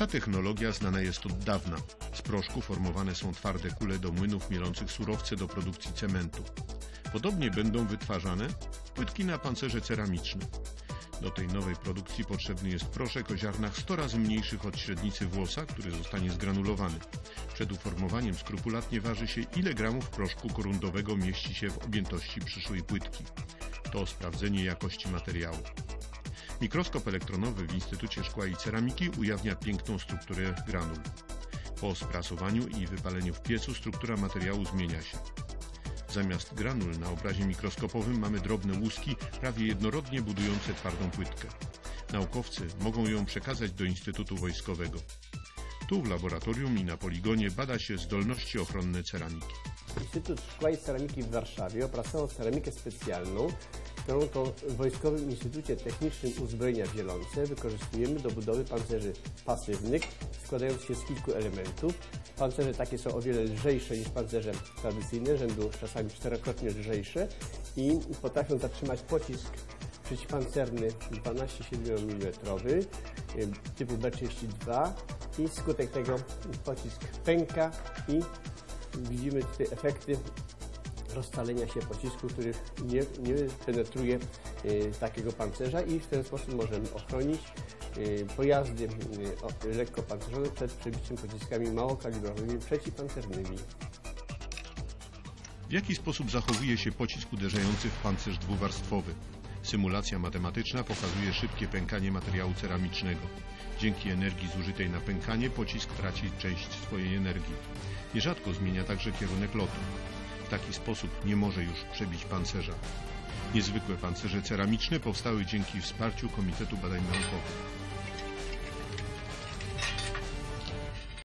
Ta technologia znana jest od dawna. Z proszku formowane są twarde kule do młynów mielących surowce do produkcji cementu. Podobnie będą wytwarzane płytki na pancerze ceramiczne. Do tej nowej produkcji potrzebny jest proszek o ziarnach 100 razy mniejszych od średnicy włosa, który zostanie zgranulowany. Przed uformowaniem skrupulatnie waży się, ile gramów proszku korundowego mieści się w objętości przyszłej płytki. To sprawdzenie jakości materiału. Mikroskop elektronowy w Instytucie Szkła i Ceramiki ujawnia piękną strukturę granul. Po sprasowaniu i wypaleniu w piecu struktura materiału zmienia się. Zamiast granul na obrazie mikroskopowym mamy drobne łuski, prawie jednorodnie budujące twardą płytkę. Naukowcy mogą ją przekazać do Instytutu Wojskowego. Tu w laboratorium i na poligonie bada się zdolności ochronne ceramiki. Instytut Szkła i Ceramiki w Warszawie opracował ceramikę specjalną, którą w Wojskowym Instytucie Technicznym Uzbrojenia Dzielące wykorzystujemy do budowy pancerzy pasywnych, składających się z kilku elementów. Pancerze takie są o wiele lżejsze niż pancerze tradycyjne, rzędu czasami czterokrotnie lżejsze i potrafią zatrzymać pocisk przeciwpancerny 12,7 mm typu B32 i skutek tego pocisk pęka i widzimy tutaj efekty rozcalenia się pocisku, który nie, nie penetruje y, takiego pancerza i w ten sposób możemy ochronić y, pojazdy y, o- lekkopancerzone przed przebiciem pociskami małokalibrowymi przeciwpancernymi. W jaki sposób zachowuje się pocisk uderzający w pancerz dwuwarstwowy? Symulacja matematyczna pokazuje szybkie pękanie materiału ceramicznego. Dzięki energii zużytej na pękanie pocisk traci część swojej energii. Nierzadko zmienia także kierunek lotu. Taki sposób nie może już przebić pancerza. Niezwykłe pancerze ceramiczne powstały dzięki wsparciu Komitetu Badań Naukowych.